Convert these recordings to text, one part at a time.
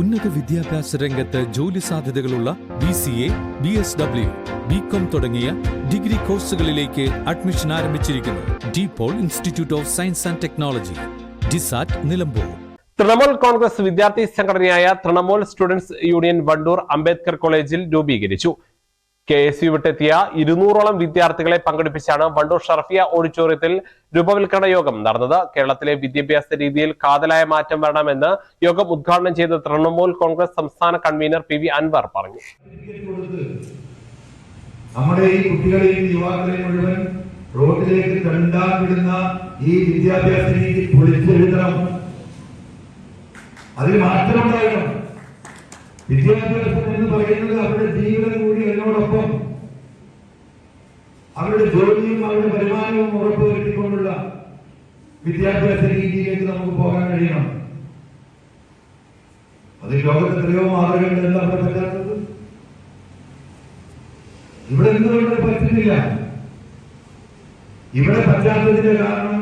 ഉന്നത വിദ്യാഭ്യാസ രംഗത്ത് ജോലി സാധ്യതകളുള്ള B C A B S W B com തുടങ്ങിയ ഡിഗ്രി കോഴ്സുകളിലേക്ക് അഡ്മിഷൻ ആരംഭിച്ചിരിക്കുന്നു. De Paul institute of science and technology DISAT Nilambur. Trinamool Congress വിദ്യാർത്ഥി സംഘടനയായ തൃണമൂൽ സ്റ്റുഡൻസ് യൂണിയൻ വണ്ടൂർ അംബേദ്കർ കോളേജിൽ രൂപീകരിച്ചു. കെ എസ് യു വിട്ടെത്തിയ ഇരുന്നൂറോളം വിദ്യാർത്ഥികളെ പങ്കെടുപ്പിച്ചാണ് വണ്ടൂർ ഷർഫിയ ഓഡിറ്റോറിയത്തിൽ രൂപവൽക്കരണ യോഗം നടന്നത്. കേരളത്തിലെ വിദ്യാഭ്യാസ രീതിയിൽ കാതലായ മാറ്റം വരണമെന്ന് യോഗം ഉദ്ഘാടനം ചെയ്ത തൃണമൂൽ കോൺഗ്രസ് സംസ്ഥാന കൺവീനർ പി വി അൻവർ പറഞ്ഞു. നമ്മുടെ ഈ കുട്ടികളെയും യുവാക്കളെയും മുഴുവൻ റോഡിലേക്ക് കണ്ടാൻ വിടുന്ന ഈ വിദ്യാഭ്യാസ രീതി പൊളിച്ചെഴുതണം. അതിൽ മാറ്റമുണ്ടാകണം. വിദ്യാഭ്യാസം എന്ന് പറയുന്നത് അവരുടെ ജീവിതം കൂടി എന്നോടൊപ്പം അവരുടെ ജോലിയും അവരുടെ വരുമാനവും ഉറപ്പുവരുത്തിക്കൊണ്ടുള്ള വിദ്യാഭ്യാസ രീതിയിലേക്ക് നമുക്ക് പോകാൻ കഴിയണം. അത് ലോകത്ത് എത്രയോ മാതൃകയുണ്ടെന്ന് അവിടെ പറ്റാത്തത്. ഇവിടെ നിന്നുകൊണ്ട് പറ്റുന്നില്ല. ഇവിടെ പറ്റാത്തതിന്റെ കാരണം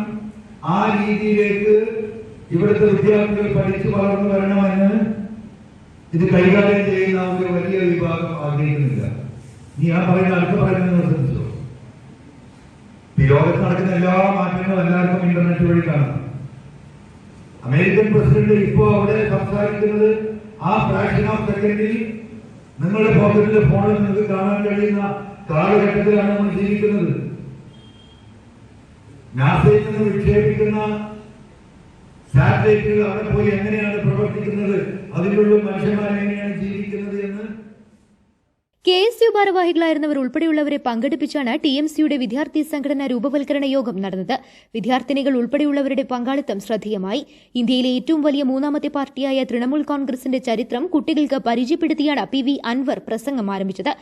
ആ രീതിയിലേക്ക് ഇവിടുത്തെ വിദ്യാർത്ഥികൾ പഠിച്ചു വളർന്നു വരണമെന്ന് ഇത് കൈകാര്യം ചെയ്യുന്ന ഒരു വലിയ വിഭാഗം ആഗ്രഹിക്കുന്നില്ല. നീ ആ പറയുന്ന അടുത്ത് പറയുന്നത് ശ്രദ്ധിച്ചോ ഈ ലോകത്ത് നടക്കുന്ന എല്ലാ മാറ്റങ്ങളും എല്ലാവർക്കും ഇന്റർനെറ്റ് വഴി കാണാം. അമേരിക്കൻ പ്രസിഡന്റ് ഇപ്പോ അവിടെ സംസാരിക്കുന്നത് ആ ഫ്രാക്ഷൻ ഓഫ് സെക്കൻഡിൽ നിങ്ങളുടെ പോക്കറ്റിലെ ഫോണിൽ നിങ്ങൾക്ക് കാണാൻ കഴിയുന്ന കാലഘട്ടത്തിലാണ് നമ്മൾ ജീവിക്കുന്നത്. നാസയിൽ നിന്ന് വിക്ഷേപിക്കുന്ന സാറ്റലൈറ്റുകൾ അവിടെ പോയി എങ്ങനെയാണ് പ്രവർത്തിക്കുന്നത്? അതിലുള്ള മനുഷ്യന്മാർ എങ്ങനെയാണ് ജീവിക്കുന്നത് എന്ന് കെ എസ് യു ഭാരവാഹികളായിരുന്നവർ ഉൾപ്പെടെയുള്ളവരെ പങ്കെടുപ്പിച്ചാണ് ടി എം സിയുടെ വിദ്യാർത്ഥി സംഘടന രൂപവൽക്കരണ യോഗം നടന്നത്. വിദ്യാർത്ഥിനികൾ ഉൾപ്പെടെയുള്ളവരുടെ പങ്കാളിത്തം ശ്രദ്ധേയമായി. ഇന്ത്യയിലെ ഏറ്റവും വലിയ മൂന്നാമത്തെ പാർട്ടിയായ തൃണമൂൽ കോൺഗ്രസിന്റെ ചരിത്രം കുട്ടികൾക്ക് പരിചയപ്പെടുത്തിയാണ് പി വി അൻവർ പ്രസംഗം ആരംഭിച്ചത്.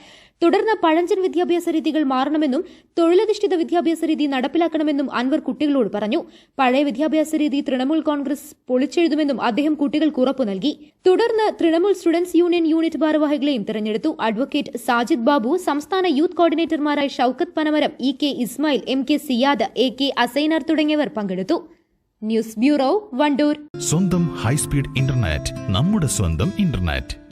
തുടർന്ന് പഴഞ്ചൻ വിദ്യാഭ്യാസ രീതികൾ മാറണമെന്നും തൊഴിലധിഷ്ഠിത വിദ്യാഭ്യാസ രീതി നടപ്പിലാക്കണമെന്നും അൻവർ കുട്ടികളോട് പറഞ്ഞു. പഴയ വിദ്യാഭ്യാസ രീതി തൃണമൂൽ കോൺഗ്രസ് പൊളിച്ചെഴുതുമെന്നും അദ്ദേഹം കുട്ടികൾക്ക് ഉറപ്പു നൽകി. തുടർന്ന് തൃണമൂൽ സ്റ്റുഡൻസ് യൂണിയൻ യൂണിറ്റ് ഭാരവാഹികളെയും തെരഞ്ഞെടുത്തു. അഡ്വക്കേറ്റ് സാജിദ് ബാബു സംസ്ഥാന youth കോർഡിനേറ്റർമാരായ Shoukath Panamaram E K Ismail M K Siyad A K Asainar തുടങ്ങിയവർ പങ്കെടുത്തു. News bureau Wandoor. സ്വന്തം ഹൈസ്പീഡ് ഇന്റർനെറ്റ് നമ്മുടെ സ്വന്തം ഇന്റർനെറ്റ്.